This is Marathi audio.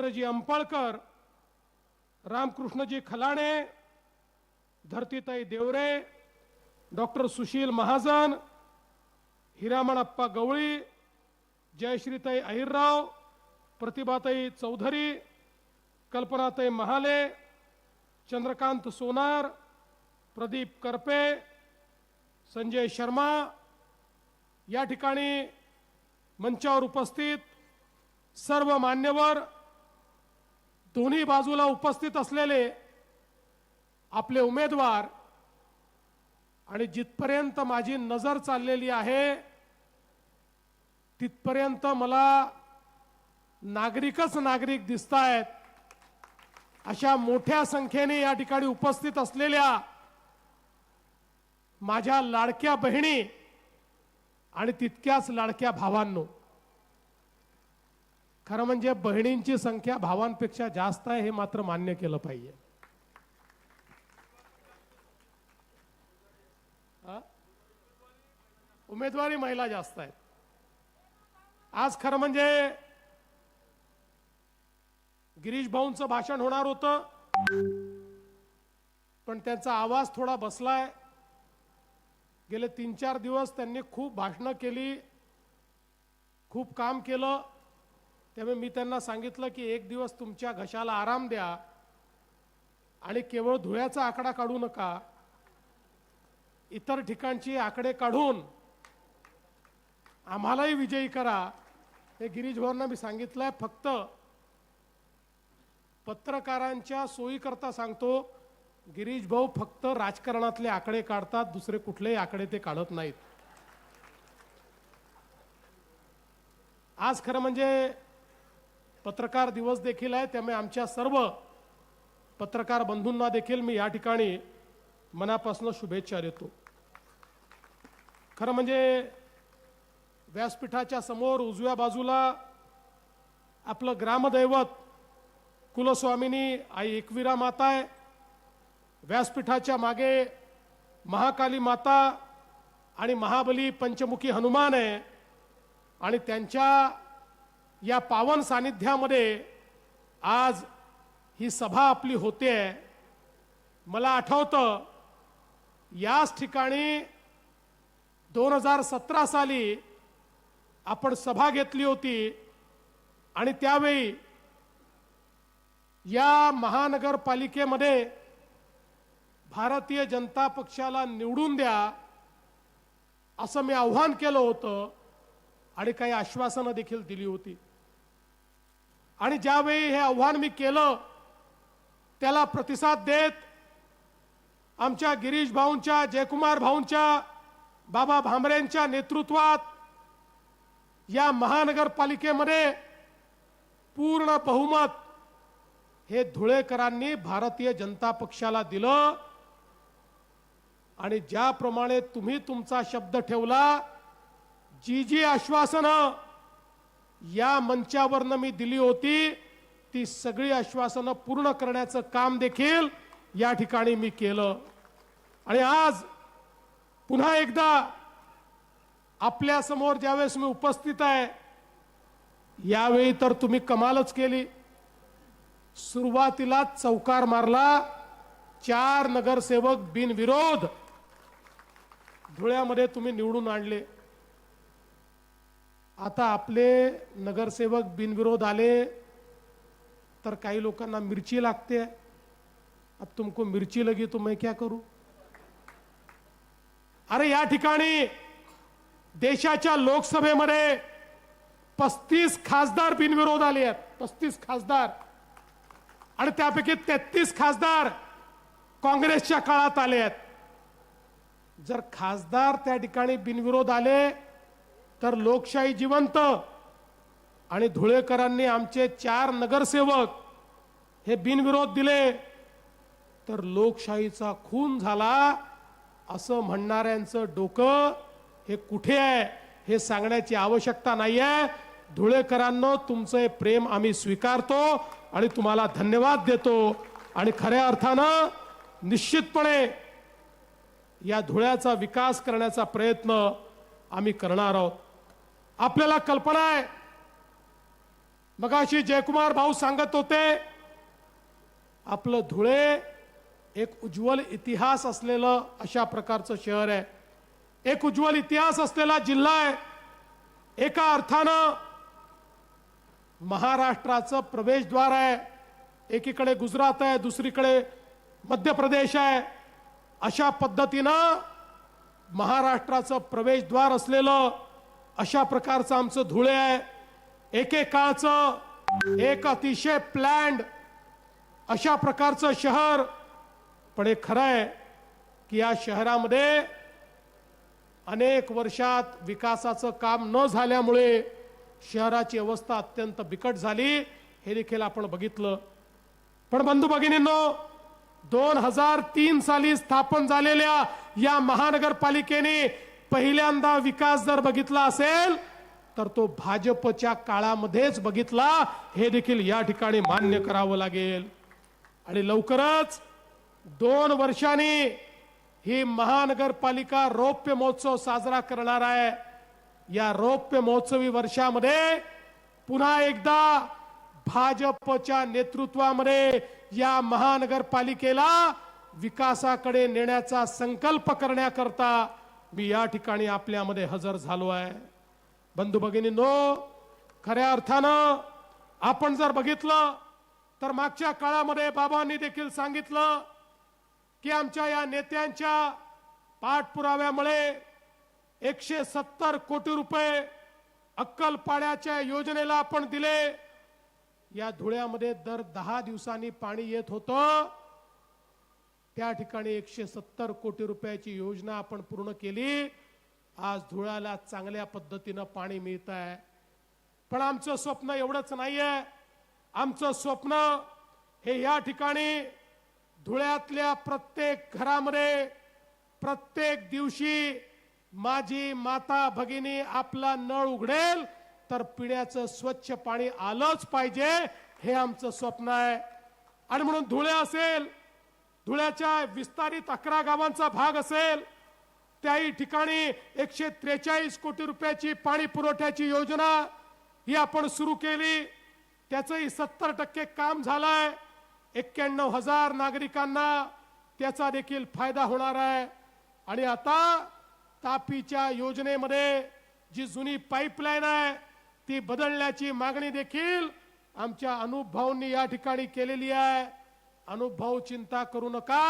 रवींद्रजी अंपळकर रामकृष्णजी खलाणे धरतीताई देवरे डॉक्टर सुशील महाजन हिरामणप्पा गवळी जयश्रीताई अहिरराव प्रतिभाताई चौधरी कल्पनाताई महाले चंद्रकांत सोनार प्रदीप करपे संजय शर्मा या ठिकाणी मंचावर उपस्थित सर्व मान्यवर दोन्ही बाजूला उपस्थित असलेले आपले उमेदवार आणि जिथपर्यंत माझी नजर चाललेली आहे तिथपर्यंत मला नागरिकच नागरिक दिसत आहेत अशा मोठ्या संख्येने या ठिकाणी उपस्थित असलेल्या माझ्या लाडक्या बहिणी आणि तितक्याच लाडक्या भावांनो खरं म्हणजे बहिणींची संख्या भावांपेक्षा जास्त आहे हे मात्र मान्य केलं पाहिजे. उमेदवारी महिला जास्त आहेत. आज खरं म्हणजे गिरीश भाऊंचं भाषण होणार होतं पण त्यांचा आवाज थोडा बसलाय. गेले तीन चार दिवस त्यांनी खूप भाषणं केली खूप काम केलं. त्यामुळे मी त्यांना सांगितलं की एक दिवस तुमच्या घशाला आराम द्या आणि केवळ धुळ्याचा आकडा काढू नका. इतर ठिकाणची आकडे काढून आम्हालाही विजयी करा. हे गिरीश भाऊंना मी सांगितलंय. फक्त पत्रकारांच्या सोयीकरता सांगतो गिरीश भाऊ फक्त राजकारणातले आकडे काढतात दुसरे कुठलेही आकडे ते काढत नाहीत. आज खरं म्हणजे पत्रकार दिवस देखील आहे त्यामुळे आमच्या सर्व पत्रकार बंधूंना देखील मी या ठिकाणी मनापासून शुभेच्छा देतो. खरं म्हणजे व्यासपीठाच्या समोर उजव्या बाजूला आपलं ग्रामदैवत कुलस्वामिनी आई एकविरा माता आहे. व्यासपीठाच्या मागे महाकाली माता आणि महाबली पंचमुखी हनुमान आहे. आणि त्यांच्या या पावन सानिध्यामध्ये आज ही सभा आपली होते. मला आठवतं याच ठिकाणी दोन हजार सतरा साली आपण सभा घेतली होती आणि त्यावेळी या महानगरपालिकेमध्ये भारतीय जनता पक्षाला निवडून द्या असं मी आव्हान केलं होतं आणि काही आश्वासनं देखील दिली होती. आणि ज्यावेळी हे आव्हान मी केलं त्याला प्रतिसाद देत आमच्या गिरीश भाऊंच्या जयकुमार भाऊंच्या बाबा भामरेंच्या नेतृत्वात या महानगरपालिकेमध्ये पूर्ण बहुमत हे धुळेकरांनी भारतीय जनता पक्षाला दिलं. आणि ज्याप्रमाणे तुम्ही तुमचा शब्द ठेवला जी जी आश्वासनं या मंचावरनं मी दिली होती ती सगळी आश्वासनं पूर्ण करण्याचं काम देखील या ठिकाणी मी केलं. आणि आज पुन्हा एकदा आपल्यासमोर ज्यावेळेस मी उपस्थित आहे यावेळी तर तुम्ही कमालच केली. सुरुवातीला चौकार मारला चार नगरसेवक बिनविरोध धुळ्यामध्ये तुम्ही निवडून आणले. आता आपले नगरसेवक बिनविरोध आले तर काही लोकांना मिरची लागते. अब तुमको मिरची लगी तो मैं क्या करू? अरे या ठिकाणी देशाच्या लोकसभेमध्ये पस्तीस खासदार बिनविरोध आले आहेत. पस्तीस खासदार. आणि त्यापैकी तेहतीस खासदार काँग्रेसच्या काळात आले आहेत. जर खासदार त्या ठिकाणी बिनविरोध आले तर लोकशाही जिवंत. आणि धुळेकरांनी आमचे चार नगरसेवक हे बिनविरोध दिले. तर लोकशाहीचा खून झाला असं म्हणणाऱ्यांचं डोकं हे कुठे आहे हे सांगण्याची आवश्यकता नाही आहे धुळेकरांनो तुमचं हे प्रेम आम्ही स्वीकारतो आणि तुम्हाला धन्यवाद देतो. आणि खऱ्या अर्थानं निश्चितपणे या धुळ्याचा विकास करण्याचा प्रयत्न आम्ही करणार आहोत. आपल्याला कल्पना आहे. मगाशी जयकुमार भाऊ सांगत होते आपलं धुळे एक उज्ज्वल इतिहास असलेलं अशा प्रकारचं शहर आहे. एक उज्ज्वल इतिहास असलेला जिल्हा आहे. एका अर्थानं महाराष्ट्राचं प्रवेशद्वार आहे. एकीकडे गुजरात आहे दुसरीकडे मध्य प्रदेश आहे. अशा पद्धतीनं महाराष्ट्राचं प्रवेशद्वार असलेलं अशा प्रकारचं आमचं धुळे आहे. एकेकाळचं एक अतिशय प्लॅन्ड अशा प्रकारचं शहर. पण हे खरं आहे की या शहरामध्ये अनेक वर्षात विकासाचं काम न झाल्यामुळे शहराची अवस्था अत्यंत बिकट झाली. हे देखील आपण बघितलं. पण बंधू भगिनींनो दोन हजार तीन साली स्थापन झालेल्या या महानगरपालिकेने पहिल्यांदा विकास जर बघितला असेल तर तो भाजपच्या काळामध्येच बघितला. हे देखील या ठिकाणी मान्य करावं लागेल. आणि लवकरच दोन वर्षांनी ही महानगरपालिका रौप्य महोत्सव साजरा करणार आहे. या रौप्य महोत्सवी वर्षामध्ये पुन्हा एकदा भाजपच्या नेतृत्वामध्ये या महानगरपालिकेला विकासाकडे नेण्याचा संकल्प करण्याकरता मी या ठिकाणी आपल्यामध्ये हजर झालो आहे. बंधू भगिनींनो खऱ्या अर्थानं आपण जर बघितलं तर मागच्या काळामध्ये बाबांनी देखील सांगितलं की आमच्या या नेत्यांच्या पाठपुराव्यामुळे एकशे सत्तर कोटी रुपये अक्कलपाड्याच्या योजनेला आपण दिले. या धुळ्यामध्ये दर दहा दिवसांनी पाणी येत होतं. त्या ठिकाणी एकशे सत्तर कोटी रुपयाची योजना आपण पूर्ण केली. आज धुळ्याला चांगल्या पद्धतीनं पाणी मिळत आहे पण आमचं स्वप्न एवढंच नाहीये. आमचं स्वप्न हे या ठिकाणी धुळ्यातल्या प्रत्येक घरामध्ये प्रत्येक दिवशी माझी माता भगिनी आपला नळ उघडेल तर पिण्याचं स्वच्छ पाणी आलंच पाहिजे हे आमचं स्वप्न आहे. आणि म्हणून धुळे असेल धुळ्याच्या विस्तारित अकरा गावांचा भाग असेल त्याही ठिकाणी एकशे त्रेचाळीस कोटी रुपयाची पाणी पुरवठ्याची योजना ही आपण सुरू केली. त्याचंही सत्तर टक्के काम झालंय. एक्क्याण्णव हजार नागरिकांना त्याचा देखील फायदा होणार आहे. आणि आता तापीच्या योजनेमध्ये जी जुनी पाईपलाईन आहे ती बदलण्याची मागणी देखील आमच्या अनुप भाऊंनी या ठिकाणी केलेली आहे. अनुभव चिंता करू नका.